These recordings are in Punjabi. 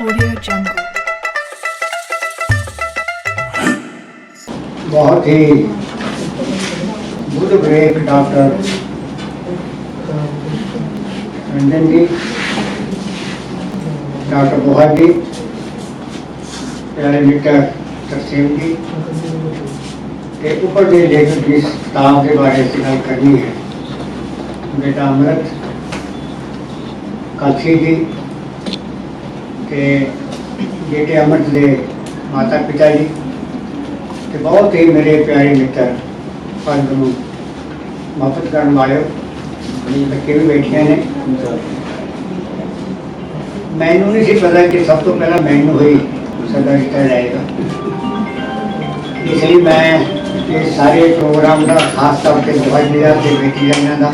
Audio Jungle. ਬਹੁਤ ਹੀ good break doctor Ranjan ji doctor Bohar ਜੀ ਪਿਆਰੇ ਮਿੱਤਰ ਤਰਸੀਮ ਜੀ ਤੇ ਉੱਪਰ ਦੇ ਲੇਖਕ ਦੀ ਇਸ ਕਿਤਾਬ ਦੇ ਬਾਰੇ ਅਸੀਂ ਗੱਲ ਕਰਨੀ ਹੈ ਬੇਟਾ ਅਮਰਤ ਕਾਲਸੀ ਜੀ ਤੇ ਬੇਟੇ ਅਮਰਤ ਦੇ ਮਾਤਾ ਪਿਤਾ ਜੀ ਤੇ ਬਹੁਤ ਹੀ ਮੇਰੇ ਪਿਆਰੇ ਮਿੱਤਰ ਪੰਜ ਨੂੰ ਮੁਹੱਬਤ ਕਰਨ ਵਾਲਿਓ ਮੇਰੇ ਬੱਚੇ ਵੀ ਬੈਠੇ ਨੇ। ਮੈਨੂੰ ਨਹੀਂ ਸੀ ਪਤਾ ਕਿ ਸਭ ਤੋਂ ਪਹਿਲਾਂ ਮੈਨੂੰ ਹੋਈ ਸਾਡਾ ਰਿਸ਼ਤਾ ਜਾਏਗਾ। ਇਸ ਲਈ ਮੈਂ ਇਹ ਸਾਰੇ ਪ੍ਰੋਗਰਾਮ ਦਾ ਖਾਸ ਤੌਰ ਤੇ ਬਹੁਤ ਮੇਰਾ ਤੇ ਬੇਟੀ ਇਹਨਾਂ ਦਾ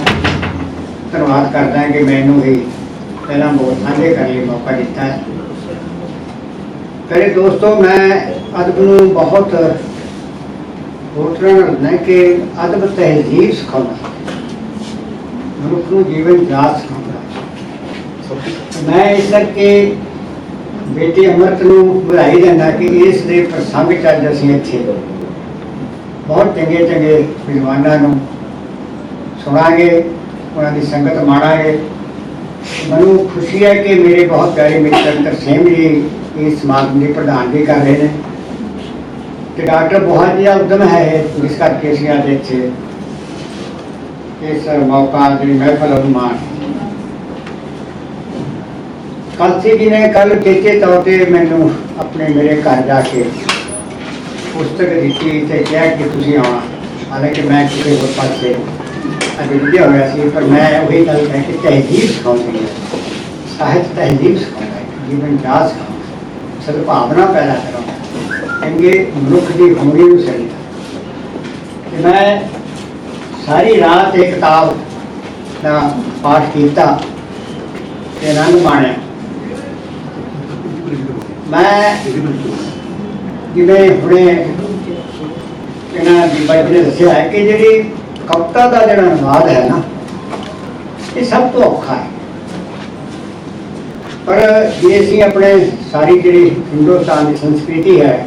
ਧੰਨਵਾਦ ਕਰਦਾ ਕਿ ਮੈਨੂੰ ਹੀ ਪਹਿਲਾਂ ਬਹੁਤ ਸਾਂਝੇ ਕਰਨ ਲਈ ਮੌਕਾ ਦਿੱਤਾ ਹੈ। ਮੇਰੇ ਦੋਸਤੋ, ਮੈਂ ਅਦਬ ਨੂੰ ਬਹੁਤ ਹੋਟਲਾਂ ਨੇ ਕਿ ਅਦਬ ਤਹਿਜ਼ੀਬ ਸਿਖਾਉਂਦਾ। ਮਨੁੱਖ ਨੂੰ ਜੀਵਨ ਜਾਚ ਸਿਖਾਉਂਦਾ। ਮੈਂ ਇਸ ਕਰਕੇ ਬੇਟੀ ਅਮਰਤ ਨੂੰ ਵਧਾਈ ਦਿੰਦਾ ਕਿ ਇਸ ਦੇ ਪ੍ਰਸੰਗ ਚ ਅੱਜ ਅਸੀਂ ਇੱਥੇ ਬਹੁਤ ਚੰਗੇ ਚੰਗੇ ਵਿਦਵਾਨਾਂ ਨੂੰ ਸੁਣਾਂਗੇ, ਉਹਨਾਂ ਦੀ ਸੰਗਤ ਮਾਣਾਂਗੇ। ਮੈਨੂੰ ਖੁਸ਼ੀ ਹੈ ਕਿ ਮੇਰੇ ਬਹੁਤ ਪਿਆਰੇ ਮਿੱਤਰ ਤਰਸੇਮ ਜੀ ਇਸ ਸਮਾਗਮ ਦੀ ਪ੍ਰਧਾਨਗੀ ਕਰ ਰਹੇ ਨੇ। ਤੇ ਡਾਕਟਰ ਬਹੁਤ ਜਿਹਾ ਉਦਮ ਹੈ ਜਿਸ ਕਰਕੇ ਅਸੀਂ ਅੱਜ ਇੱਥੇ ਇਸ ਮੌਕਾ ਦੀ ਮਹਿਫਲ ਨੂੰ ਕਲਸੀ ਜੀ ਨੇ ਕੱਲ ਟੇਕੇ ਤੌਰ ਤੇ ਮੈਨੂੰ ਆਪਣੇ ਮੇਰੇ ਘਰ ਜਾ ਕੇ ਪੁਸਤਕ ਦਿੱਤੀ ਤੇ ਕਿਹਾ ਕਿ ਤੁਸੀਂ ਆਉਣਾ। ਹਾਲਾਂਕਿ ਮੈਂ ਕਿਸੇ ਹੋਰ ਪਾਸੇ ਅੱਜ ਹੋਇਆ ਸੀ, ਪਰ ਮੈਂ ਉਹੀ ਗੱਲ ਕਹਿ ਕੇ ਤਹਿਜ਼ੀਬ ਸਿਖਾਉਂਦੀ ਹੈ। ਸਾਹਿਤ ਤਹਿਜ਼ੀਬ ਸਿਖਾਉਂਦਾ ਹੈ, ਜੀਵਨ ਜਾਚ ਸਿਖਾਉਂਦਾ ਸਦਭਾਵਨਾ ਪੈਦਾ ਕਰਾਉਂਦਾ ਚੰਗੇ ਮਨੁੱਖ ਦੀ ਹੋਣੀ ਨੂੰ ਸਹੀ ਤੇ ਮੈਂ ਸਾਰੀ ਰਾਤ ਇਹ ਕਿਤਾਬ ਦਾ ਪਾਠ ਕੀਤਾ ਤੇ ਆਨੰਦ ਮਾਣਿਆ। ਮੈਂ ਜਿਵੇਂ ਹੁਣੇ ਇਹਨਾਂ ਦੀ ਬਾਈ ਨੇ ਦੱਸਿਆ ਹੈ ਕਿ ਜਿਹੜੀ ਕਵਿਤਾ ਦਾ ਜਿਹੜਾ ਅਨੁਵਾਦ ਹੈ ਨਾ, ਇਹ ਸਭ ਤੋਂ ਔਖਾ ਹੈ। ਪਰ ਜੇ ਅਸੀਂ ਆਪਣੇ ਸਾਰੀ ਜਿਹੜੀ ਹਿੰਦੁਸਤਾਨ ਦੀ ਸੰਸਕ੍ਰਿਤੀ ਹੈ,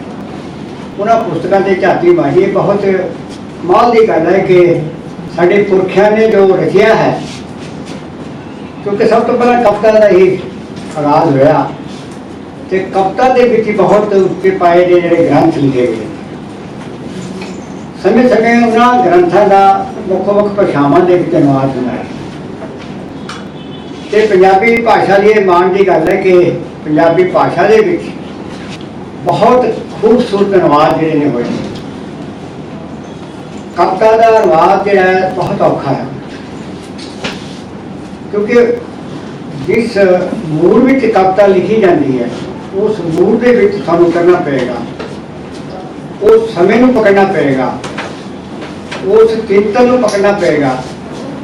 ਉਹਨਾਂ ਪੁਸਤਕਾਂ ਤੇ ਝਾਤੀ ਮਾਰੀਏ, ਬਹੁਤ ਕਮਾਲ ਦੀ ਗੱਲ ਹੈ ਕਿ ਸਾਡੇ ਪੁਰਖਿਆਂ ਨੇ ਜੋ ਰਚਿਆ ਹੈ, ਕਿਉਂਕਿ ਸਭ ਤੋਂ ਪਹਿਲਾਂ ਕਵਿਤਾ ਦਾ ਹੀ ਆਗਾਜ਼ ਹੋਇਆ ਤੇ ਕਵਿਤਾ ਦੇ ਵਿੱਚ ਬਹੁਤ ਉੱਚੇ ਪਾਏ ਦੇ ਜਿਹੜੇ ਗ੍ਰੰਥ ਲਿਖੇ ਗਏ। ਸਮੇਂ ਸਮੇਂ ਉਹਨਾਂ ਗ੍ਰੰਥਾਂ ਦਾ ਮੁੱਖ ਮੁੱਖ ਭਾਸ਼ਾਵਾਂ ਦੇ ਵਿੱਚ ਅਨੁਵਾਦ ਹੁੰਦਾ ਹੈ। ਤੇ ਪੰਜਾਬੀ ਭਾਸ਼ਾ ਦੀ ਇਹ ਮਾਣ ਦੀ ਗੱਲ ਹੈ ਕਿ ਪੰਜਾਬੀ ਭਾਸ਼ਾ ਦੇ ਵਿੱਚ ਬਹੁਤ ਖੂਬਸੂਰਤ ਅਨੁਵਾਦ ਜਿਹੜੇ ਨੇ ਹੋਏ ਕਵਿਤਾ ਦਾ ਅਨੁਵਾਦ ਜਿਹੜਾ ਹੈ ਬਹੁਤ ਔਖਾ ਹੈ। ਕਿਉਂਕਿ ਜਿਸ ਮੂਲ ਵਿੱਚ ਕਵਿਤਾ ਲਿਖੀ ਜਾਂਦੀ ਹੈ, ਉਸ ਮੂਲ ਦੇ ਵਿੱਚ ਤੁਹਾਨੂੰ ਕਰਨਾ ਪਏਗਾ। ਉਸ ਸਮੇਂ ਨੂੰ ਪਕੜਨਾ ਪਏਗਾ। ਉਸ ਚਿੰਤਨ ਨੂੰ ਪਕੜਨਾ ਪਏਗਾ।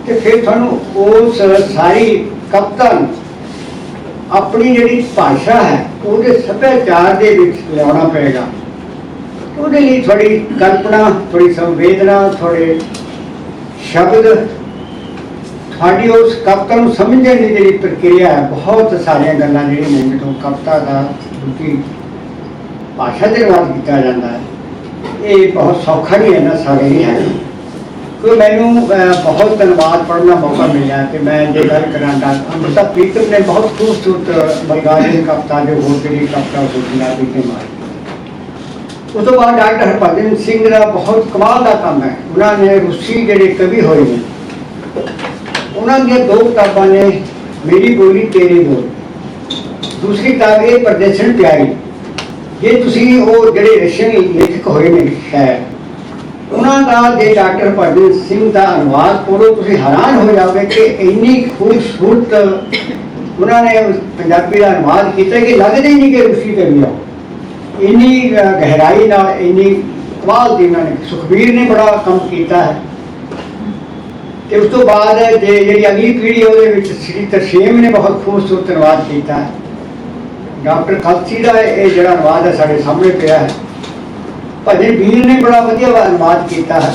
ਤੇ ਫਿਰ ਤੁਹਾਨੂੰ ਉਸ ਸਾਰੀ ਕਵਿਤਾ ਨੂੰ ਆਪਣੀ ਜਿਹੜੀ ਭਾਸ਼ਾ ਹੈ, ਉਹਦੇ ਸੱਭਿਆਚਾਰ ਦੇ ਵਿੱਚ ਲਿਆਉਣਾ ਪਏਗਾ। ਉਹਦੇ ਲਈ ਥੋੜੀ ਕਲਪਨਾ ਥੋੜੀ ਸੰਵੇਦਨਾ ਥੋੜੇ ਸ਼ਬਦ, ਤੁਹਾਡੀ ਉਸ ਕਵਿਤਾ ਨੂੰ ਸਮਝਣ ਦੀ ਜਿਹੜੀ ਪ੍ਰਕਿਰਿਆ ਹੈ, ਬਹੁਤ ਸਾਰੀਆਂ ਗੱਲਾਂ ਜਿਹੜੀਆਂ ਨੇ ਜਦੋਂ ਕਵਿਤਾ ਦਾ ਦੂਜੀ ਭਾਸ਼ਾ ਦੇ ਨਾਲ ਕੀਤਾ ਜਾਂਦਾ ਹੈ। ਇਹ ਬਹੁਤ ਸੌਖਾ ਨਹੀਂ ਹੈ ਨਾ, ਸਾਰੇ ਨਹੀਂ ਹੈ। ਕੋਈ ਮੈਨੂੰ ਬਹੁਤ ਧੰਨਵਾਦ ਪੜਨ ਦਾ ਮੌਕਾ ਮਿਲਿਆ ਕਿ ਮੈਂ ਜੇ ਗੱਲ ਕਰਾਂ ਤਾਂ ਅੰਮ੍ਰਿਤਾ ਪ੍ਰੀਤਮ ਨੇ ਬਹੁਤ ਖੂਬਸੂਰਤ ਬੰਗਾਲੀ ਕਵਿਤਾ ਦੇ ਹੋਰ ਜਿਹੜੀ ਕਵਿਤਾ ਉਹ ਪੰਜਾਬੀ ਤੇ ਮਾਰੀ ਉਸ ਤੋਂ ਬਾਅਦ ਡਾਕਟਰ ਹਰਭਜਨ ਸਿੰਘ ਦਾ ਬਹੁਤ ਕਮਾਲ ਦਾ ਕੰਮ ਹੈ। ਉਹਨਾਂ ਨੇ ਰੂਸੀ ਜਿਹੜੇ ਕਵੀ ਹੋਏ ਨੇ, ਉਹਨਾਂ ਦੀਆਂ ਦੋ ਕਿਤਾਬਾਂ ਨੇ, ਮੇਰੀ ਬੋਲੀ ਤੇਰੀ ਬੋਲ। ਦੂਸਰੀ ਕਿਤਾਬ ਇਹ ਪਰਦੇਸਣ ਪਿਆਰੀ। ਜੇ ਤੁਸੀਂ ਉਹ ਜਿਹੜੇ ਰਸ਼ੀਅਨ ਲੇਖਕ ਹੋਏ ਨੇ ਸ਼ਾਇਦ ਉਹਨਾਂ ਦਾ ਜੇ ਡਾਕਟਰ ਭਜਨ ਸਿੰਘ ਦਾ ਅਨੁਵਾਦ ਪੜੋ ਤੁਸੀਂ ਹੈਰਾਨ ਹੋ ਜਾਓਗੇ ਕਿ ਇੰਨੀ ਖੂਬਸੂਰਤ ਉਹਨਾਂ ਨੇ ਪੰਜਾਬੀ ਦਾ ਅਨੁਵਾਦ ਕੀਤਾ ਕਿ ਲੱਗਦਾ ਹੀ ਨਹੀਂ ਕਿ ਰੂਸੀ ਵੀ ਆ। ਇੰਨੀ ਗਹਿਰਾਈ ਨਾਲ, ਇੰਨੀ ਕਮਾਲ ਦੀ ਉਹਨਾਂ ਨੇ, ਸੁਖਬੀਰ ਨੇ ਬੜਾ ਕੰਮ ਕੀਤਾ ਹੈ। ਤੇ ਉਸ ਤੋਂ ਬਾਅਦ ਜੇ ਜਿਹੜੀ ਅਗਲੀ ਪੀੜ੍ਹੀ ਉਹਦੇ ਵਿੱਚ ਸ੍ਰੀ ਤਰਸ਼ੇਮ ਨੇ ਬਹੁਤ ਖੂਬਸੂਰਤ ਅਨੁਵਾਦ ਕੀਤਾ ਹੈ। ਡਾਕਟਰ ਖਾਲਸੀ ਦਾ ਇਹ ਜਿਹੜਾ ਅਨੁਵਾਦ ਹੈ, ਸਾਡੇ ਸਾਹਮਣੇ ਪਿਆ ਹੈ। ਭਜਨ ਵੀਰ ਨੇ ਬੜਾ ਵਧੀਆ ਅਨੁਵਾਦ ਕੀਤਾ ਹੈ।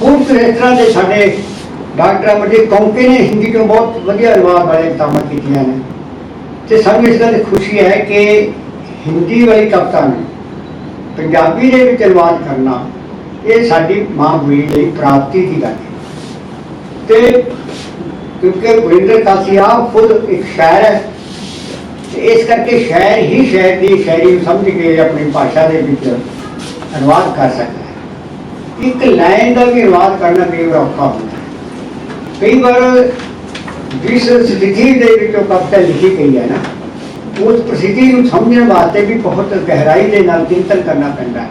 ਖੂਬ ਤਰ੍ਹਾਂ ਦੇ ਸਾਡੇ ਡਾਕਟਰ ਅਮਰਜੀਤ ਕੌਂਕੇ ਨੇ ਹਿੰਦੀ ਤੋਂ ਬਹੁਤ ਵਧੀਆ ਅਨੁਵਾਦ ਵਾਲੇ ਕਿਤਾਬਾਂ ਕੀਤੀਆਂ ਨੇ। ਤੇ ਸਾਨੂੰ ਇਸ ਗੱਲ ਦੀ ਖੁਸ਼ੀ ਹੈ ਕਿ ਹਿੰਦੀ ਵਾਲੀ ਕਵਿਤਾ ਨੂੰ ਪੰਜਾਬੀ ਦੇ ਵਿੱਚ ਅਨੁਵਾਦ ਕਰਨਾ ਇਹ ਸਾਡੀ ਮਾਂ ਬੋਲੀ ਲਈ ਪ੍ਰਾਪਤੀ ਦੀ ਗੱਲ ਹੈ। ਤੇ ਕਿਉਂਕਿ ਗੁਰਿੰਦਰ ਕਾਸੀ ਆਪ ਖੁਦ ਇੱਕ ਸ਼ਾਇਰ ਹੈ ਇਸ ਕਰਕੇ ਸ਼ਾਇਰ ਹੀ ਸ਼ਾਇਰ ਦੀ ਸ਼ਾਇਰੀ ਨੂੰ ਸਮਝ ਕੇ ਆਪਣੀ ਭਾਸ਼ਾ ਦੇ ਵਿੱਚ ਅਨੁਵਾਦ ਕਰ ਸਕਦਾ ਹੈ। ਇੱਕ ਲਾਈਨ ਦਾ ਵੀ ਅਨੁਵਾਦ ਕਰਨਾ ਕਈ ਵਾਰ ਔਖਾ ਹੁੰਦਾ ਕਈ ਵਾਰ ਜਿਸ ਸਥਿਤੀ ਦੇ ਵਿੱਚੋਂ ਕਵਿਤਾ ਲਿਖੀ ਗਈ ਹੈ ਨਾ, ਉਸ ਪ੍ਰਸਿੱਧੀ ਨੂੰ ਸਮਝਣ ਵਾਸਤੇ ਵੀ ਬਹੁਤ ਗਹਿਰਾਈ ਦੇ ਨਾਲ ਚਿੰਤਨ ਕਰਨਾ ਪੈਂਦਾ ਹੈ।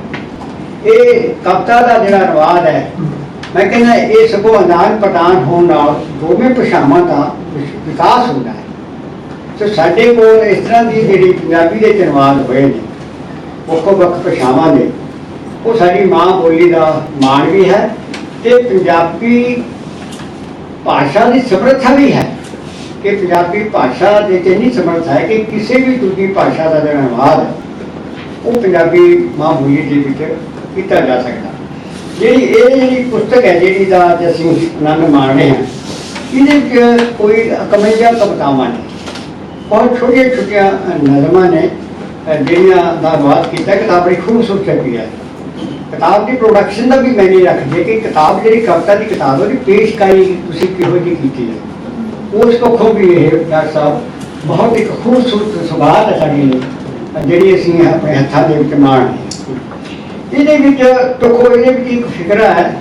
ਇਹ ਕਵਿਤਾ ਦਾ ਜਿਹੜਾ ਅਨੁਵਾਦ ਹੈ, ਮੈਂ ਕਹਿੰਦਾ ਇਹ ਸਗੋਂ ਆਦਾਨ ਪ੍ਰਦਾਨ ਹੋਣ ਨਾਲ ਦੋਵੇਂ ਭਾਸ਼ਾਵਾਂ ਦਾ ਵਿਸ- ਵਿਕਾਸ ਹੁੰਦਾ ਹੈ। ਸੋ ਸਾਡੇ ਕੋਲ ਇਸ ਤਰ੍ਹਾਂ ਦੀ ਜਿਹੜੀ ਪੰਜਾਬੀ ਦੇ ਅਨੁਵਾਦ ਹੋਏ ਨੇ ਵੱਖੋ ਵੱਖ ਭਾਸ਼ਾਵਾਂ ਦੇ ਉਹ ਸਾਡੀ ਮਾਂ ਬੋਲੀ ਦਾ ਮਾਣ ਵੀ ਹੈ ਤੇ ਪੰਜਾਬੀ ਭਾਸ਼ਾ ਦੀ ਸਮਰੱਥਾ ਵੀ ਹੈ ਕਿ ਪੰਜਾਬੀ ਭਾਸ਼ਾ ਦੇ ਚ ਇੰਨੀ ਸਮਰੱਥਾ ਹੈ ਕਿ ਕਿਸੇ ਵੀ ਦੂਜੀ ਭਾਸ਼ਾ ਦਾ ਜਿਹੜਾ ਅਨੁਵਾਦ ਉਹ ਪੰਜਾਬੀ ਮਾਂ ਬੋਲੀ ਦੇ ਵਿੱਚ ਕੀਤਾ ਜਾ ਸਕਦਾ। ਜਿਹੜੀ ਇਹ ਜਿਹੜੀ ਪੁਸਤਕ ਹੈ, ਜਿਹੜੀ ਦਾ ਅਸੀਂ ਆਨੰਦ ਮਾਣਦੇ ਹਾਂ, ਇਹਦੇ ਵਿੱਚ ਕੋਈ 51 ਕਵਿਤਾਵਾਂ ਨੇ, ਬਹੁਤ ਛੋਟੀਆਂ ਛੋਟੀਆਂ ਨਜ਼ਮਾਂ ਨੇ, ਅਹ ਜਿਹੜੀਆਂ ਦਾ ਅਨੁਵਾਦ ਕੀਤਾ ਕਿਤਾਬ ਬੜੀ ਖੂਬਸੂਰਤ ਛਪੀ ਹੈ। ਕਿਤਾਬ ਦੀ ਪ੍ਰੋਡਕਸ਼ਨ ਦਾ ਵੀ ਮੈਨੇ ਰੱਖਦੇ ਕਿ ਕਿਤਾਬ ਜਿਹੜੀ ਕਵਿਤਾ ਦੀ ਕਿਤਾਬ ਉਹਦੀ ਪੇਸ਼ਕਾਰੀ ਤੁਸੀਂ ਕਿਹੋ ਜਿਹੀ ਕੀਤੀ ਹੈ ਉਸ ਪੱਖੋਂ ਵੀ ਇਹ ਡਾਕਟਰ ਸਾਹਿਬ ਬਹੁਤ ਇੱਕ ਖੂਬਸੂਰਤ ਸੁਭਾਅ ਹੈ ਸਾਡੀ ਲਈ, ਜਿਹੜੀ ਅਸੀਂ ਆਪਣੇ ਹੱਥਾਂ ਦੇ ਵਿੱਚ ਮਾਣ ਇਹਦੇ ਵਿੱਚ ਦੇਖੋ ਇਹਦੇ ਵਿੱਚ ਇੱਕ ਫਿਕਰਾ ਹੈ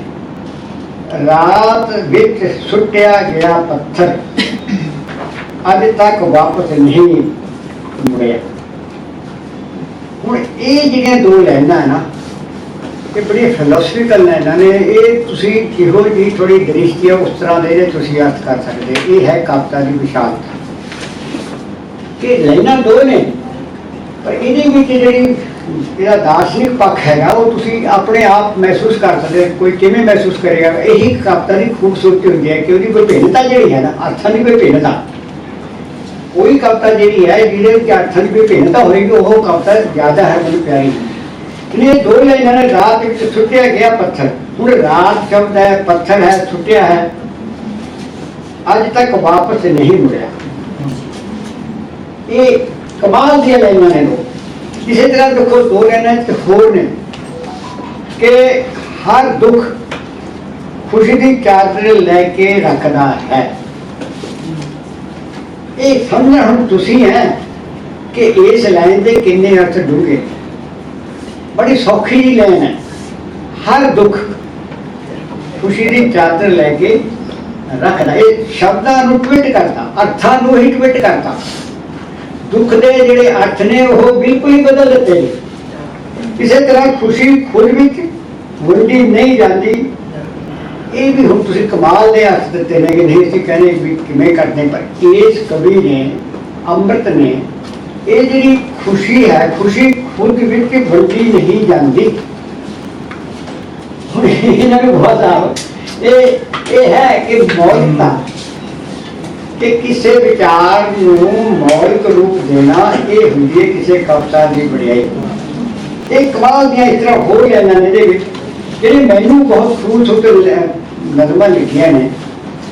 ਰਾਤ ਵਿੱਚ ਸੁੱਟਿਆ ਗਿਆ ਪੱਥਰ ਅੱਜ ਤੱਕ ਵਾਪਸ ਨਹੀਂ ਮੁੜਿਆ ਹੁਣ ਇਹ ਜਿਹੜੀਆਂ ਦੋ ਲਾਈਨਾਂ ਹੈ ਨਾ ਇਹ ਬੜੀ ਫਿਲਾਸਫੀਕਲ ਲਾਈਨਾਂ ਨੇ ਇਹ ਤੁਸੀਂ ਕਿਹੋ ਜਿਹੀ ਥੋੜੀ ਦ੍ਰਿਸ਼ਟੀ ਹੈ ਉਸ ਤਰ੍ਹਾਂ ਦੇ ਇਹਦੇ ਤੁਸੀਂ ਅਰਥ ਕਰ ਸਕਦੇ ਇਹ ਹੈ ਕਵਿਤਾ ਦੀ ਵਿਸ਼ਾਲਤਾ। ਕਿ ਲਾਈਨਾਂ ਦੋ ਨੇ, ਪਰ ਇਹਦੇ ਵਿੱਚ ਜਿਹੜੀ ਇਹਦਾ ਦਾਰਸ਼ਨਿਕ ਪੱਖ ਹੈਗਾ, ਉਹ ਤੁਸੀਂ ਆਪਣੇ ਆਪ ਮਹਿਸੂਸ ਕਰ ਸਕਦੇ ਹੋ। ਕੋਈ ਕਿਵੇਂ ਮਹਿਸੂਸ ਕਰੇਗਾ। ਇਹੀ ਕਵਿਤਾ ਦੀ ਖੂਬਸੂਰਤੀ ਹੁੰਦੀ ਹੈ ਕਿ ਉਹਦੀ ਵਿਭਿੰਨਤਾ ਜਿਹੜੀ ਹੈ ਨਾ, ਅਰਥਾਂ ਦੀ ਵਿਭਿੰਨਤਾ। ਕੋਈ ਕਵਿਤਾ ਜਿਹੜੀ ਹੈ, ਜਿਹਦੇ ਵਿੱਚ ਅਰਥਾਂ ਦੀ ਵਿਭਿੰਨਤਾ ਹੋਏਗੀ, ਉਹ ਕਵਿਤਾ ਜ਼ਿਆਦਾ ਹੈ, ਮੈਨੂੰ ਪਿਆਰੀ ਹੁੰਦੀ ਹੈ ਇਹ ਦੋ ਲਾਈਨਾਂ ਨੇ ਰਾਤ ਵਿੱਚ ਸੁੱਟਿਆ ਗਿਆ ਪੱਥਰ। ਹੁਣ ਰਾਤ ਸ਼ਬਦ ਹੈ, ਪੱਥਰ ਹੈ, ਸੁੱਟਿਆ ਹੈ। ਅੱਜ ਤੱਕ ਵਾਪਸ ਨਹੀਂ ਮੁੜਿਆ। ਇਹ ਕਮਾਲ ਦੀਆਂ ਲਾਈਨਾਂ ਨੇ ਇਸੇ ਤਰ੍ਹਾਂ ਦੇਖੋ, ਦੋ ਲਾਈਨਾਂ ਤੇ ਹੋਰ ਨੇ। ਕਿ ਹਰ ਦੁੱਖ ਖੁਸ਼ੀ ਦੀ ਚਾਦਰ ਲੈ ਕੇ ਰੱਖਦਾ ਹੈ। ਇਹ ਸਮਝਣਾ ਹੁਣ ਤੁਸੀਂ ਹੈ ਕਿ ਇਸ ਲਾਈਨ ਦੇ ਕਿੰਨੇ ਅਰਥ ਡੂੰਘੇ ਬੜੀ ਸੌਖੀ ਲੈਣ ਹੈ। ਹਰ ਦੁੱਖ ਖੁਸ਼ੀ ਦੀ ਚਾਦਰ ਲੈ ਕੇ ਰੱਖਦਾ। ਇਹ ਸ਼ਬਦਾਂ ਨੂੰ ਟਵਿਟ ਕਰਦਾ, ਅਰਥਾਂ ਨੂੰ ਹੀ ਟਵਿਟ ਕਰਦਾ। ਦੁੱਖ ਦੇ ਜਿਹੜੇ ਅਰਥ ਨੇ, ਉਹ ਬਿਲਕੁਲ ਹੀ ਬਦਲ ਦਿੱਤੇ ਨੇ। ਇਸੇ ਤਰ੍ਹਾਂ ਖੁਸ਼ੀ ਖੁਦ ਵਿੱਚ ਵੰਡੀ ਨਹੀਂ ਜਾਂਦੀ। ਇਹ ਵੀ ਹੁਣ ਤੁਸੀਂ ਕਮਾਲ ਦੇ ਅਰਥ ਦਿੱਤੇ ਨੇ ਕਿ ਨਹੀਂ ਅਸੀਂ ਕਹਿੰਦੇ ਵੀ ਕਿਵੇਂ ਕਰਦੇ ਪਰ ਇਸ ਕਵੀ ਨੇ, ਅੰਮ੍ਰਿਤ ਨੇ, ਇਹ ਜਿਹੜੀ ਖੁਸ਼ੀ ਹੈ, ਖੁਸ਼ੀ ਖੁਦ ਵਿੱਚ ਵੰਡੀ ਨਹੀਂ ਜਾਂਦੀ। ਹੁਣ ਇਹਨਾਂ ਨੂੰ ਬਹੁਤ ਆ ਇਹ ਇਹ ਹੈ ਕਿ ਮੌਲਿਕਤਾ। ਕਿ ਕਿਸੇ ਵਿਚਾਰ ਨੂੰ ਮੌਲਿਕ ਰੂਪ ਦੇਣਾ, ਇਹ ਹੁੰਦੀ ਹੈ ਕਿਸੇ ਕਵਿਤਾ ਦੀ ਵਡਿਆਈ। ਇਹ ਕਮਾਲ ਦੀਆਂ ਇਸ ਤਰ੍ਹਾਂ ਹੋ ਜਾਂਦੀਆਂ ਨੇ ਇਹਦੇ ਵਿੱਚ, ਜਿਹੜੇ ਮੈਨੂੰ ਬਹੁਤ ਖੂਬਸੂਰਤ ਲ- ਨਜ਼ਮਾਂ ਲਿਖੀਆਂ ਨੇ।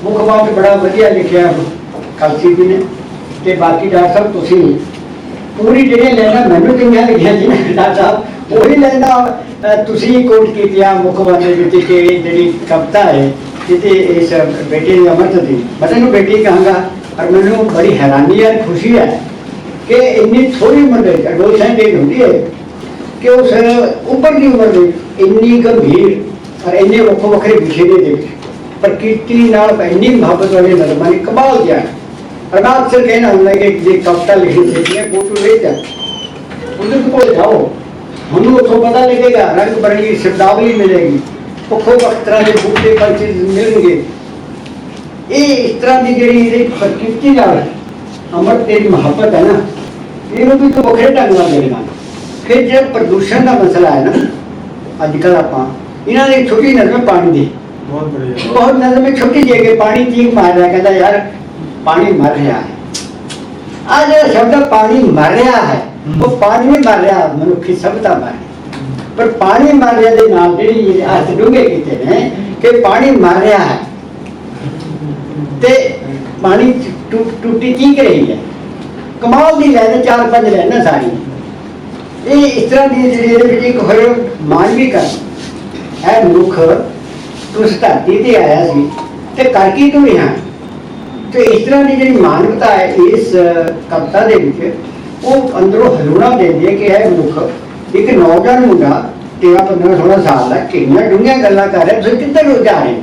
ਮੁੱਖ ਬਾਤ ਬੜਾ ਵਧੀਆ ਲਿਖਿਆ ਕਲਸੀ ਜੀ ਨੇ। ਤੇ ਬਾਕੀ ਡਾਕਟਰ ਸਾਹਿਬ, ਤੁਸੀਂ ਪੂਰੀ ਜਿਹੜੀਆਂ ਲੈਣਾ ਮੈਨੂੰ ਕਿੰਨੀਆਂ ਲੱਗੀਆਂ ਜੀ ਡਾਕਟਰ ਸਾਹਿਬ ਉਹੀ ਲੈਣਾ ਤੁਸੀਂ ਕੋਟ ਕੀਤੀਆਂ ਮੁੱਖ ਮੰਤਰੀ ਵਿੱਚ ਕਿ ਜਿਹੜੀ ਕਵਿਤਾ ਹੈ, ਕਿਤੇ ਇਸ ਬੇਟੇ ਦੀ ਅਮਰਤ ਦੀ, ਮੈਂ ਇਹਨੂੰ ਬੇਟੀ ਕਹਾਂਗਾ, ਪਰ ਮੈਨੂੰ ਬੜੀ ਹੈਰਾਨੀ ਹੈ, ਖੁਸ਼ੀ ਹੈ ਕਿ ਇੰਨੀ ਥੋੜੀ ਉਮਰ ਦੇ ਐਡੋਲਸੈਂਟ ਏਜ ਹੁੰਦੀ ਹੈ, ਕਿ ਉਸ ਉੱਪਰ ਦੀ ਉਮਰ ਦੇ ਇੰਨੀ ਗੰਭੀਰ ਔਰ ਇੰਨੇ ਵੱਖੋ ਵੱਖਰੇ ਵਿਸ਼ੇ ਦੇ ਵਿੱਚ ਪ੍ਰਕਿਰਤੀ ਨਾਲ ਇੰਨੀ ਮੁਹੱਬਤ ਵਾਲੇ ਨਜ਼ਮਾਂ ਨੇ ਕਮਾਲ ਜਿਹਾ ਔਰ ਮੈਂ ਅਕਸਰ ਕਹਿਣਾ ਹੁੰਦਾ ਕਿ ਜੇ ਕਵਿਤਾ ਲਿਖੀ ਹੋਈ ਹੈ ਗੋ ਟੂ ਰੇਟ ਉਹਦੇ ਕੋਲ ਜਾਓ ਤੁਹਾਨੂੰ ਉੱਥੋਂ ਪਤਾ ਲੱਗੇਗਾ ਰੰਗ ਬਰੰਗੀ ਸ਼ਬਦਾਵਲੀ ਮਿਲੇਗੀ ਵੱਖੋ ਵੱਖ ਤਰ੍ਹਾਂ ਦੇ ਬੂਟੇ ਪੰਛੀ ਮਿਲਣਗੇ ਇਹ ਇਸ ਤਰ੍ਹਾਂ ਦੀ ਜਿਹੜੀ ਇਹਦੀ ਪ੍ਰਕਿਰਤੀ ਨਾਲ ਅਮਰ ਤੇਰੀ ਮੁਹੱਬਤ ਹੈ ਨਾ ਇਹਨੂੰ ਵੀ ਤੂੰ ਵੱਖਰੇ ਢੰਗ ਨਾਲ ਦੇਖਣਾ ਫਿਰ ਜੇ ਪ੍ਰਦੂਸ਼ਣ ਦਾ ਮਸਲਾ ਹੈ ਨਾ ਅੱਜ ਕੱਲ ਆਪਾਂ ਇਹਨਾਂ ਦੀ ਛੋਟੀ ਨਜ਼ਰ ਪਾਣੀ ਦੀ ਬਹੁਤ ਬੜੀਆ ਬਹੁਤ ਨਜ਼ਰ ਵਿੱਚ ਛੋਟੀ ਜਿਹੀ ਕਿ ਪਾਣੀ ਚੀਕ ਮਾਰ ਰਿਹਾ ਕਹਿੰਦਾ ਯਾਰ ਪਾਣੀ ਮਰ ਰਿਹਾ ਹੈ ਆ ਜਿਹੜਾ ਸ਼ਬਦ ਪਾਣੀ ਮਰ ਰਿਹਾ ਹੈ ਉਹ ਪਾਣੀ ਨਹੀਂ ਮਰ ਰਿਹਾ ਮਨੁੱਖੀ ਸਭਤਾ ਮਰ। ਪਰ ਪਾਣੀ ਮਰ ਰਿਹਾ ਦੇ ਨਾਲ ਜਿਹੜੀ ਅਰਥ ਡੂੰਘੇ ਕੀਤੇ ਨੇ ਕਿ ਪਾਣੀ ਮਰ ਰਿਹਾ ਹੈ ਤੇ ਪਾਣੀ ਟੁੱਟੀ ਚੀਕ ਰਹੀ ਹੈ ਕਮਾਲ ਦੀ ਲੈਣ ਚਾਰ ਪੰਜ ਲੈਣਾ ਸਾਰੀ ਇਹ ਇਸ ਤਰ੍ਹਾਂ ਦੀ ਜਿਹੜੀ ਇਹਦੇ ਵਿੱਚ ਇੱਕ ਹੋਰ ਮਾਨਵੀ ਕਰ ਹੈ ਮਨੁੱਖ ਉਸ ਧਰਤੀ ਤੇ ਆਇਆ ਸੀ ਤੇ ਕਰ ਕੀ ਤੂੰ ਰਿਹਾ ਤੇ ਇਸ ਤਰ੍ਹਾਂ ਦੀ ਜਿਹੜੀ ਮਾਨਵਤਾ ਹੈ ਇਸ ਕਵਿਤਾ ਦੇ ਵਿੱਚ ਉਹ ਅੰਦਰੋਂ ਹਲੂਣਾ ਦਿੰਦੀ ਹੈ ਕਿ ਇਹ ਮਨੁੱਖ ਇੱਕ ਨੌਜਵਾਨ ਮੁੰਡਾ ਤੇਰਾ 15 16 ਸਾਲ ਦਾ ਕਿੰਨੀਆਂ ਡੂੰਘੀਆਂ ਗੱਲਾਂ ਕਰ ਰਿਹਾ ਤੁਸੀਂ ਕਿੱਧਰ ਨੂੰ ਜਾ ਰਹੇ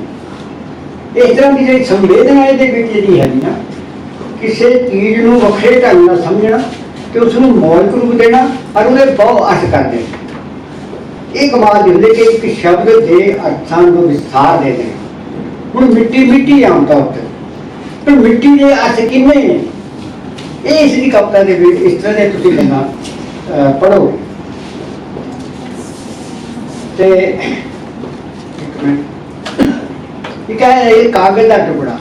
ਇਸ ਤਰ੍ਹਾਂ ਦੀ ਜਿਹੜੀ ਸੰਵੇਦਨਾ ਇਹਦੇ ਵਿੱਚ ਜਿਹੜੀ ਹੈ ਨਾ ਕਿਸੇ ਚੀਜ਼ ਨੂੰ ਵੱਖਰੇ ਢੰਗ ਨਾਲ ਸਮਝਣਾ ਤੇ ਉਸ ਨੂੰ ਮੌਲਿਕ ਰੂਪ ਦੇਣਾ ਔਰ ਉਹਦੇ ਬਹੁ ਅਰਥ ਕਰ ਦੇਣਾ ਇਹ ਕਮਾਲ ਦੀ ਕਿ ਇੱਕ ਸ਼ਬਦ ਦੇ ਅਰਥਾਂ ਨੂੰ ਵਿਸਥਾਰ ਦੇ ਦੇਣਾ ਹੁਣ ਮਿੱਟੀ ਮਿੱਟੀ ਆਮ ਤੌਰ ਤੇ ਪਰ ਮਿੱਟੀ ਦੇ ਅਰਥ ਕਿੰਨੇ ਨੇ? ਇਹ ਇਸ ਦੀ ਕਵਿਤਾ ਦੇ ਵਿੱਚ ਇਸ ਤਰ੍ਹਾਂ ਦੇ ਤੁਸੀਂ ਲੈਣਾ ਪੜੋ ਤੇ ਇੱਕ ਮਿੰਟ। ਇਹ ਕਹੇ ਇਹ ਕਾਗਜ਼ ਦਾ ਟੁਕੜਾ।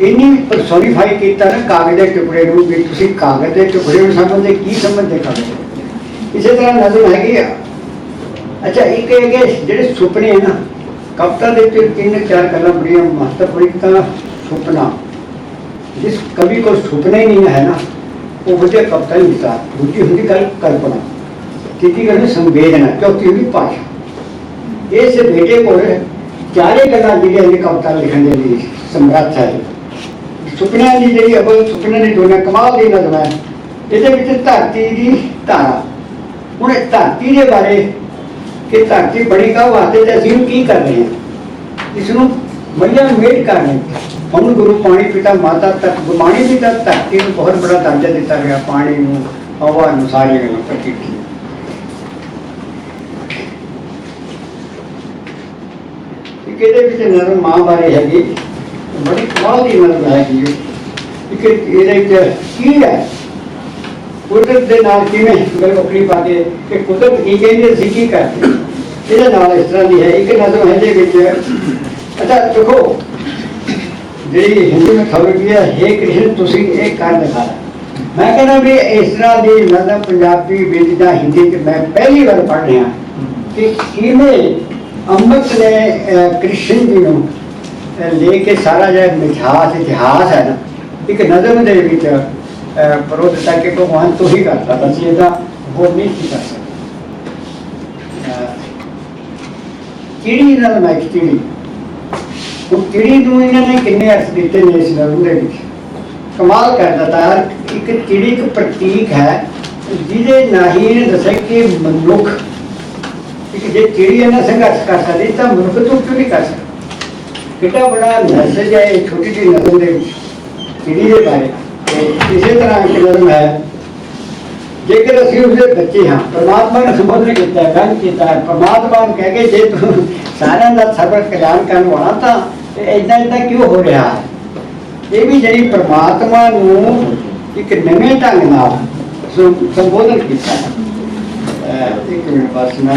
ਇੰਨੀ ਪਰਸੋਨੀਫਾਈ ਕੀਤਾ ਨਾ ਕਾਗਜ਼ ਦੇ ਟੁਕੜੇ ਨੂੰ ਵੀ ਤੁਸੀਂ ਕਾਗਜ਼ ਦੇ ਟੁਕੜੇ ਨੂੰ ਸਮਝਦੇ, ਕੀ ਸਮਝਦੇ ਕਾਗਜ਼? ਦੇ? ਇਸੇ ਤਰ੍ਹਾਂ ਨਜ਼ਰ ਹੈਗੀ ਆ। ਅੱਛਾ, ਇੱਕ ਇਹ ਜਿਹੜੇ ਸੁਪਨੇ ਹੈ ਨਾ, ਕਵਿਤਾ ਦੇ ਵਿੱਚ ਤਿੰਨ ਚਾਰ ਗੱਲਾਂ ਬੜੀਆਂ ਮਹੱਤਵਪੂਰਨ ਤਾਂ ਸੁਪਨਾ। ਜਿਸ ਕਵੀ ਕੋਲ ਸੁਪਨਾ ਹੀ ਨਹੀਂ ਹੈ ਨਾ, ਉਹ ਵਧੀਆ ਕਵਿਤਾ ਨਹੀਂ ਲਿਖਦਾ ਦੂਜੀ ਹੁੰਦੀ ਗੱਲ ਕਲਪਨਾ। ਤੀਜੀ ਗੱਲ ਸੰਵੇਦਨਾ, ਚੌਥੀ ਹੁੰਦੀ ਭਾਸ਼ਾ। ਇਸ ਬੇਟੇ ਕੋਲ ਚਾਰੇ ਗੱਲਾਂ ਜਿਹੜੀਆਂ ਨੇ ਕਵਿਤਾ ਲਿਖਣ ਦੇ ਲਈ ਸਮਰੱਥ ਹੈ। ਸੁਪਨਿਆਂ ਦੀ ਜਿਹੜੀ ਅਬਲ ਸੁਪਨੇ ਨੇ ਦੁਨੀਆ ਕਮਾਲ ਦੀ ਨਜ਼ਰ ਹੈ, ਇਹਦੇ ਵਿੱਚ ਧਰਤੀ ਦੀ ਧਾਰਾ। ਹੁਣ ਧਰਤੀ ਦੇ ਬਾਰੇ ਕਿ ਧਰਤੀ ਬੜੀ ਕਾ ਵਾਸਤੇ ਤੇ ਅਸੀਂ ਕੀ ਕਰ ਰਹੇ ਹਾਂ? ਇਸ ਨੂੰ ਮਈਆ ਮੇਟ ਕਰ ਰਹੇ ਗੁਰੂ ਪਾਣੀ ਪਿਤਾ ਮਾਤਾ ਤੱਕ ਗੁਰਬਾਣੀ ਵੀ ਤਾਂ ਧਰਤੀ ਨੂੰ ਬਹੁਤ ਬੜਾ ਦਰਜਾ ਦਿੱਤਾ ਗਿਆ, ਪਾਣੀ ਨੂੰ, ਹਵਾ ਨੂੰ, ਸਾਰੀਆਂ ਗੱਲਾਂ ਪ੍ਰਕਿਰਤੀ ਨੂੰ। ਵਿੱਚ ਨਰਮ ਮਾਂ ਬਾਰੇ ਹੈਗੀ, ਬੜੀ ਕਮਾਲ ਦੀ ਨਰਮ ਹੈਗੀ ਹੈ। ਇਹਦੇ ਵਿੱਚ ਕੀ ਹੈ ਕੁਦਰਤ ਦੇ ਨਾਲ ਕਿਵੇਂ ਗੱਲ ਵੱਖਰੀ ਪਾ ਕੇ ਕਿ ਕੁਦਰਤ ਕੀ ਕਹਿੰਦੀ ਸੀ ਕੀ ਕਰਦੇ ਇਹਦੇ ਨਾਲ ਇਸ ਤਰ੍ਹਾਂ ਦੀ ਹੈ, ਇੱਕ ਨਜ਼ਮ ਹੈ ਦੇ ਵਿੱਚ, ਅੱਛਾ, ਦੇਖੋ ਜਿਹੜੀ ਹਿੰਦੂ ਵਿੱਚ ਹੈ ਹੇ ਕ੍ਰਿਸ਼ਨ ਤੁਸੀਂ ਇਹ ਕਰ। ਦਿਖਾ ਮੈਂ ਕਹਿੰਦਾ ਵੀ ਇਸ ਤਰ੍ਹਾਂ ਦੀ ਨਜ਼ਮ ਪੰਜਾਬੀ ਵਿੱਚ ਜਾਂ ਹਿੰਦੀ ਚ ਮੈਂ ਪਹਿਲੀ ਵਾਰ ਪੜ੍ਹ ਰਿਹਾ। ਕਿ ਕਿਵੇਂ ਅੰਮ੍ਰਿਤ ਨੇ ਕ੍ਰਿਸ਼ਨ ਜੀ ਨੂੰ ਲੈ ਕੇ ਸਾਰਾ ਜਿਹੜਾ ਮਿਠਾਸ ਇਤਿਹਾਸ ਹੈ ਨਾ ਇੱਕ ਨਜ਼ਮ ਦੇ ਵਿੱਚ ਅਹ, ਪਰੋ ਦਿੱਤਾ ਕਿ ਭਗਵਾਨ ਤੂੰ ਹੀ ਕਰ ਸਕਦਾ ਸੀ ਇਹਦਾ ਹੋਰ ਨਹੀਂ ਸੀ ਕਰ ਸਕਦਾ। ਕਿਹੜੀ ਚਿੜੀ ਹੈ ਮੈਂ ਚਿੜੀ ਚਿੜੀ ਨੂੰ ਇਹਨਾਂ ਨੇ ਕਿੰਨੇ ਅਰਥ ਦਿੱਤੇ ਨੇ ਇਸ ਨਜ਼ਮ ਦੇ ਵਿੱਚ? ਕਮਾਲ ਕਰ ਦਿੱਤਾ ਇੱਕ ਚਿੜੀ ਇੱਕ ਪ੍ਰਤੀਕ ਹੈ ਜਿਹਦੇ ਨਾਹੀਂ ਇਹਨੇ ਦੱਸਿਆ ਕਿ ਮਨੁੱਖ, ਇੱਕ ਜੇ ਚਿੜੀ ਇਹਨਾਂ ਸੰਘਰਸ਼ ਕਰ ਸਕਦੀ ਤਾਂ ਮਨੁੱਖ ਤੋਂ ਕਿਉਂ ਨਹੀਂ ਕਰ ਸਕਦਾ? ਕਿੰਨਾ ਬੜਾ ਮੈਸੇਜ ਹੈ ਇਹ ਛੋਟੀ ਜਿਹੀ ਨਜ਼ਮ ਦੇ ਵਿੱਚ ਚਿੜੀ ਦੇ ਬਾਰੇ? ਇਸੇ ਤਰ੍ਹਾਂ ਇੱਕ ਨਜ਼ਮ ਹੈ, ਜੇਕਰ ਅਸੀਂ ਉਸਦੇ ਬੱਚੇ ਹਾਂ, ਪਰਮਾਤਮਾ ਨੇ ਸੰਬੋਧਨ ਕੀਤਾ ਹੈ ਗੱਲ ਕੀਤਾ ਹੈ ਪਰਮਾਤਮਾ ਨੂੰ ਕਹਿ ਕੇ ਜੇ ਤੂੰ ਸਾਰਿਆਂ ਦਾ ਸਰਵ ਕਲਿਆਣ ਕਰਨ ਵਾਲਾ ਤਾਂ ਇਦਾਂ ਇਦਾਂ ਕਿਉਂ ਹੋ ਰਿਹਾ? ਹੈ ਇਹ ਵੀ ਜਿਹੜੀ ਪਰਮਾਤਮਾ ਨੂੰ ਇੱਕ ਨਵੇਂ ਢੰਗ ਨਾਲ ਸੰਬੋਧਨ ਕੀਤਾ। ਇੱਕ ਮਿੰਟ ਬਸ ਨਾ,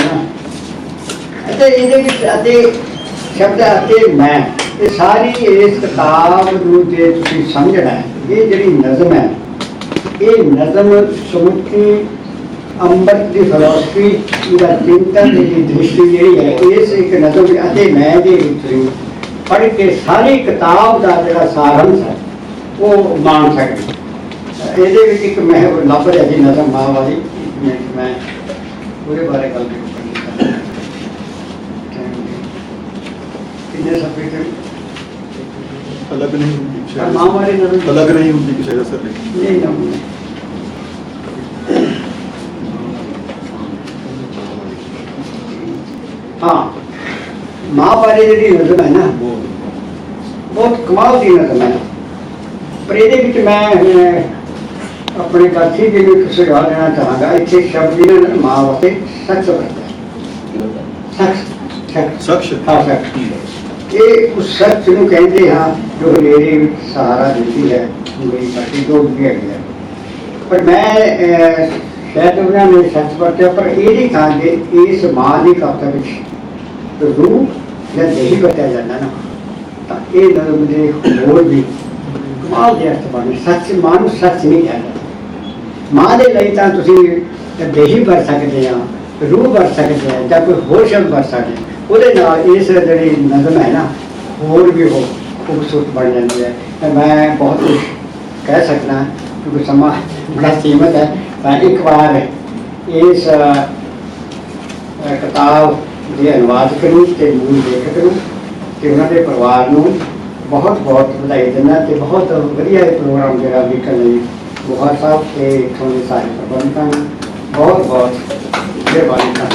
ਅਤੇ ਇਹਦੇ ਵਿੱਚ ਅਤੇ ਸ਼ਬਦ ਅਤੇ ਮੈਂ, ਇਹ ਸਾਰੀ ਇਸ ਕਿਤਾਬ ਨੂੰ ਜੇ ਤੁਸੀਂ ਸਮਝਣਾ ਹੈ, ਇਹ ਜਿਹੜੀ ਨਜ਼ਮ ਹੈ, ਇਹ ਨਜ਼ਮ ਸਮੁੱਚੀ ਅੰਮ੍ਰਿਤ ਦੀ ਫਿਲਾਸਫੀ ਦਾ ਚਿੰਤਨ ਦੀ ਦ੍ਰਿਸ਼ਟੀ ਜਿਹੜੀ ਹੈ, ਇਸ ਇੱਕ ਨਜ਼ਮ ਅਤੇ ਮੈਂ ਦੇ ਵਿੱਚ ਪੜ੍ਹ ਕੇ ਸਾਰੀ ਕਿਤਾਬ ਦਾ ਜਿਹੜਾ ਸਾਰੰਸ਼ ਹੈ ਉਹ ਮਾਣ ਸਕਦੇ ਇਹਦੇ ਵਿੱਚ ਇੱਕ ਮਹਿਬ ਲੱਭ ਰਿਹਾ ਜੀ ਨਜ਼ਰ ਮਾਂ ਵਾਲੀ ਮੈਂ ਉਹਦੇ ਬਾਰੇ ਗੱਲ ਨਹੀਂ ਕਰਨੀ ਕਿੰਨੇ ਸਬਜੈਕਟ ਅਲੱਗ ਨਹੀਂ ਹੁੰਦੀ ਸ਼ਾਇਦ ਮਾਂ ਵਾਲੀ ਨਜ਼ਰ ਅਲੱਗ ਨਹੀਂ ਹੁੰਦੀ ਕਿਸੇ ਦਾ ਨਹੀਂ ਨਹੀਂ। ਹਾਂ। ਮਹਾਂਪਾਰੇ ਜਿਹੜੀ ਨਜ਼ਮ ਹੈ ਨਾ ਬਹੁਤ ਕਮਾਲ ਦੀ ਨਜ਼ਮ ਹੈ। ਪਰ ਇਹਦੇ ਵਿੱਚ ਮੈਂ ਆਪਣੇ ਕਾਠੀ ਦੇ ਨੂੰ ਕਿਸੇ ਦੇਣਾ ਚਾਹਾਂਗਾ। ਇੱਥੇ ਸ਼ਬਦ ਇਹਨਾਂ ਮਾਂ ਵਾਸਤੇ ਸਖਤ ਕਰਦਾ ਸਖਤ ਸਖਤ। ਹਾਂ ਇਹ ਉਸ ਸਖਤ ਨੂੰ ਕਹਿੰਦੇ ਹਾਂ ਜੋ ਮੇਰੇ ਵਿੱਚ ਸਹਾਰਾ ਦਿੰਦੀ ਹੈ ਮੇਰੀ ਪਾਰਟੀ ਤੋਂ ਉੱਗੇ ਗਿਆ ਪਰ ਮੈਂ ਸ਼ਾਇਦ ਉਹਨਾਂ ਨੇ ਸੱਚ ਵਰਤਿਆ ਪਰ ਇਹਦੀ ਥਾਂ ਤੇ ਇਸ ਮਾਂ ਦੀ ਕਵਿਤਾ ਵਿੱਚ ਰੂਹ ਜਾਂ ਦੇਹੀ ਵਰਤਿਆ ਜਾਂਦਾ ਨਾ ਤਾਂ ਇਹ ਨਰਮ ਦੇ ਹੋਰ ਵੀ ਕਮਾਲ ਦੇ ਅਰਥ ਬਣੇ ਸੱਚ ਮਾਂ ਨੂੰ ਸੱਚ ਨਹੀਂ ਕਹਿੰਦਾ ਮਾਂ ਦੇ ਲਈ ਤਾਂ ਤੁਸੀਂ ਦੇਹੀ ਵਰਤ ਸਕਦੇ ਆ ਰੂਹ ਵਰਤ ਸਕਦੇ ਆ ਜਾਂ ਕੋਈ ਹੋਰ ਸ਼ਬਦ ਵਰਤ ਸਕਦੇ ਉਹਦੇ ਨਾਲ ਇਸ ਜਿਹੜੀ ਨਜ਼ਮ ਹੈ ਨਾ ਹੋਰ ਵੀ ਹੋ ਖੂਬਸੂਰਤ ਬਣ ਜਾਂਦੀ ਹੈ ਤੇ ਮੈਂ ਬਹੁਤ ਕੁਝ ਕਹਿ ਸਕਦਾ ਕਿਉਂਕਿ ਸਮਾਂ ਬੜਾ ਸੀਮਤ ਹੈ ਤਾਂ ਇੱਕ ਵਾਰ ਇਸ ਕਿਤਾਬ ਦੇ ਅਨੁਵਾਦਕ ਨੂੰ ਤੇ ਮੂਲ ਲੇਖਕ ਨੂੰ ਤੇ ਉਹਨਾਂ ਦੇ ਪਰਿਵਾਰ ਨੂੰ ਬਹੁਤ ਬਹੁਤ ਵਧਾਈ ਦਿੰਦਾ ਤੇ ਬਹੁਤ ਵਧੀਆ ਇਹ ਪ੍ਰੋਗਰਾਮ ਜਿਹੜਾ ਵੇਖਣ ਲਈ ਗੁਹਾ ਸਾਹਿਬ ਤੇ ਇੱਥੋਂ ਦੇ ਸਾਰੇ ਪ੍ਰਬੰਧਕਾਂ ਨੂੰ ਬਹੁਤ ਬਹੁਤ ਮਿਹਰਬਾਨੀ ਕਰਦਾ।